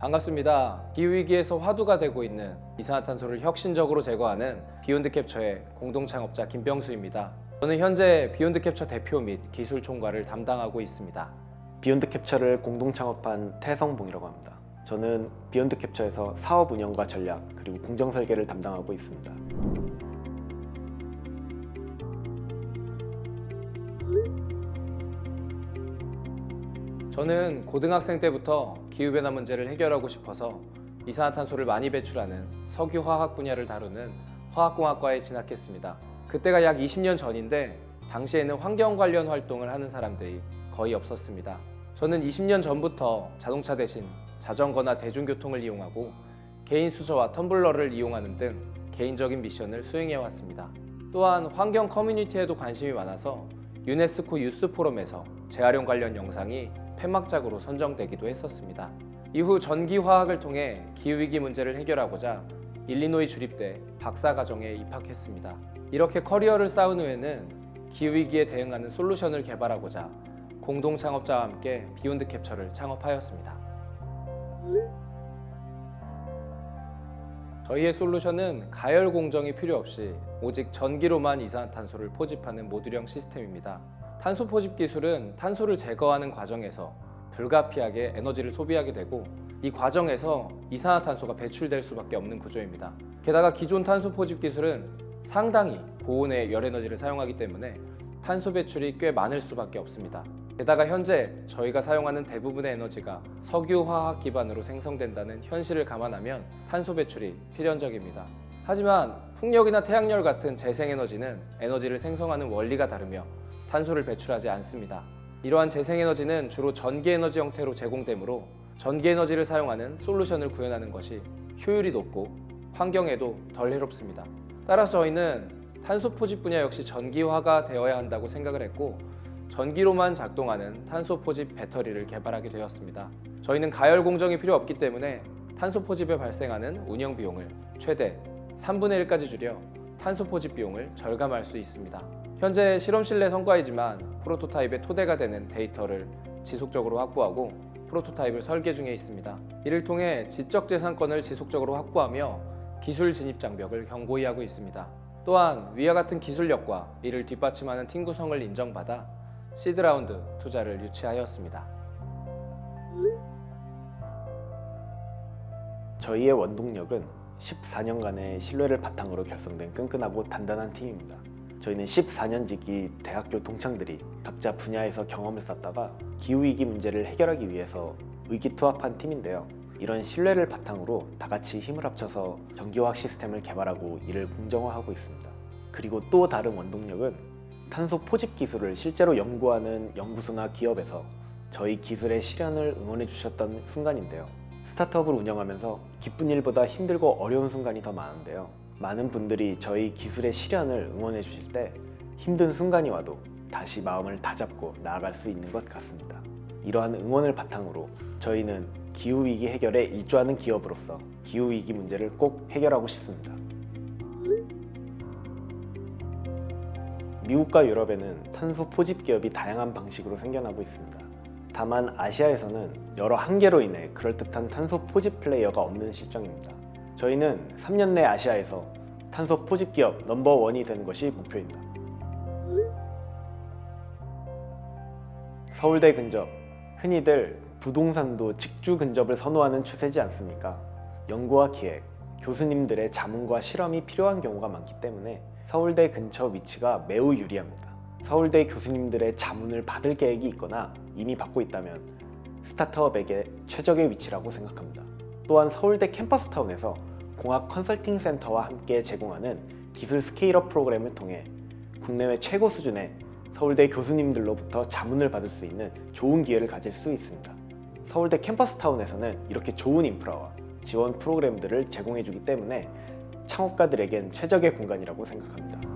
반갑습니다. 기후위기에서 화두가 되고 있는 이산화탄소를 혁신적으로 제거하는 비욘드 캡처의 공동 창업자 김병수입니다. 저는 현재 비욘드 캡처 대표 및 기술 총괄을 담당하고 있습니다. 비욘드 캡처를 공동 창업한 태성봉이라고 합니다. 저는 비욘드 캡처에서 사업 운영과 전략 그리고 공정 설계를 담당하고 있습니다. 저는 고등학생 때부터 기후변화 문제를 해결하고 싶어서 이산화탄소를 많이 배출하는 석유화학 분야를 다루는 화학공학과에 진학했습니다. 그때가 약 20년 전인데 당시에는 환경 관련 활동을 하는 사람들이 거의 없었습니다. 저는 20년 전부터 자동차 대신 자전거나 대중교통을 이용하고 개인 수저와 텀블러를 이용하는 등 개인적인 미션을 수행해 왔습니다. 또한 환경 커뮤니티에도 관심이 많아서 유네스코 유스 포럼에서 재활용 관련 영상이 폐막작으로 선정되기도 했었습니다. 이후 전기화학을 통해 기후위기 문제를 해결하고자 일리노이 주립대 박사과정에 입학했습니다. 이렇게 커리어를 쌓은 후에는 기후위기에 대응하는 솔루션을 개발하고자 공동 창업자와 함께 비욘드 캡처를 창업하였습니다. 저희의 솔루션은 가열 공정이 필요 없이 오직 전기로만 이산화탄소를 포집하는 모듈형 시스템입니다. 탄소 포집 기술은 탄소를 제거하는 과정에서 불가피하게 에너지를 소비하게 되고 이 과정에서 이산화탄소가 배출될 수밖에 없는 구조입니다. 게다가 기존 탄소 포집 기술은 상당히 고온의 열 에너지를 사용하기 때문에 탄소 배출이 꽤 많을 수밖에 없습니다. 게다가 현재 저희가 사용하는 대부분의 에너지가 석유 화학 기반으로 생성된다는 현실을 감안하면 탄소 배출이 필연적입니다. 하지만 풍력이나 태양열 같은 재생에너지는 에너지를 생성하는 원리가 다르며 탄소를 배출하지 않습니다. 이러한 재생에너지는 주로 전기에너지 형태로 제공되므로 전기에너지를 사용하는 솔루션을 구현하는 것이 효율이 높고 환경에도 덜 해롭습니다. 따라서 저희는 탄소 포집 분야 역시 전기화가 되어야 한다고 생각을 했고 전기로만 작동하는 탄소 포집 배터리를 개발하게 되었습니다. 저희는 가열 공정이 필요 없기 때문에 탄소 포집에 발생하는 운영 비용을 최대 3분의 1까지 줄여 탄소 포집 비용을 절감할 수 있습니다. 현재 실험실 내 성과이지만 프로토타입의 토대가 되는 데이터를 지속적으로 확보하고 프로토타입을 설계 중에 있습니다. 이를 통해 지적 재산권을 지속적으로 확보하며 기술 진입 장벽을 견고히 하고 있습니다. 또한 위와 같은 기술력과 이를 뒷받침하는 팀 구성을 인정받아 시드라운드 투자를 유치하였습니다. 저희의 원동력은 14년간의 신뢰를 바탕으로 결성된 끈끈하고 단단한 팀입니다. 저희는 14년 지기 대학교 동창들이 각자 분야에서 경험을 쌓다가 기후위기 문제를 해결하기 위해서 의기투합한 팀인데요. 이런 신뢰를 바탕으로 다 같이 힘을 합쳐서 전기화학 시스템을 개발하고 이를 공정화하고 있습니다. 그리고 또 다른 원동력은 탄소 포집 기술을 실제로 연구하는 연구소나 기업에서 저희 기술의 실현을 응원해 주셨던 순간인데요. 스타트업을 운영하면서 기쁜 일보다 힘들고 어려운 순간이 더 많은데요. 많은 분들이 저희 기술의 실현을 응원해 주실 때 힘든 순간이 와도 다시 마음을 다잡고 나아갈 수 있는 것 같습니다. 이러한 응원을 바탕으로 저희는 기후위기 해결에 일조하는 기업으로서 기후위기 문제를 꼭 해결하고 싶습니다. 미국과 유럽에는 탄소 포집 기업이 다양한 방식으로 생겨나고 있습니다. 다만 아시아에서는 여러 한계로 인해 그럴듯한 탄소 포집 플레이어가 없는 실정입니다. 저희는 3년 내 아시아에서 탄소 포집 기업 넘버원이 되는 것이 목표입니다. 서울대 근접, 흔히들 부동산도 직주 근접을 선호하는 추세지 않습니까? 연구와 기획, 교수님들의 자문과 실험이 필요한 경우가 많기 때문에 서울대 근처 위치가 매우 유리합니다. 서울대 교수님들의 자문을 받을 계획이 있거나 이미 받고 있다면 스타트업에게 최적의 위치라고 생각합니다. 또한 서울대 캠퍼스타운에서 공학 컨설팅 센터와 함께 제공하는 기술 스케일업 프로그램을 통해 국내외 최고 수준의 서울대 교수님들로부터 자문을 받을 수 있는 좋은 기회를 가질 수 있습니다. 서울대 캠퍼스타운에서는 이렇게 좋은 인프라와 지원 프로그램들을 제공해주기 때문에 창업가들에겐 최적의 공간이라고 생각합니다.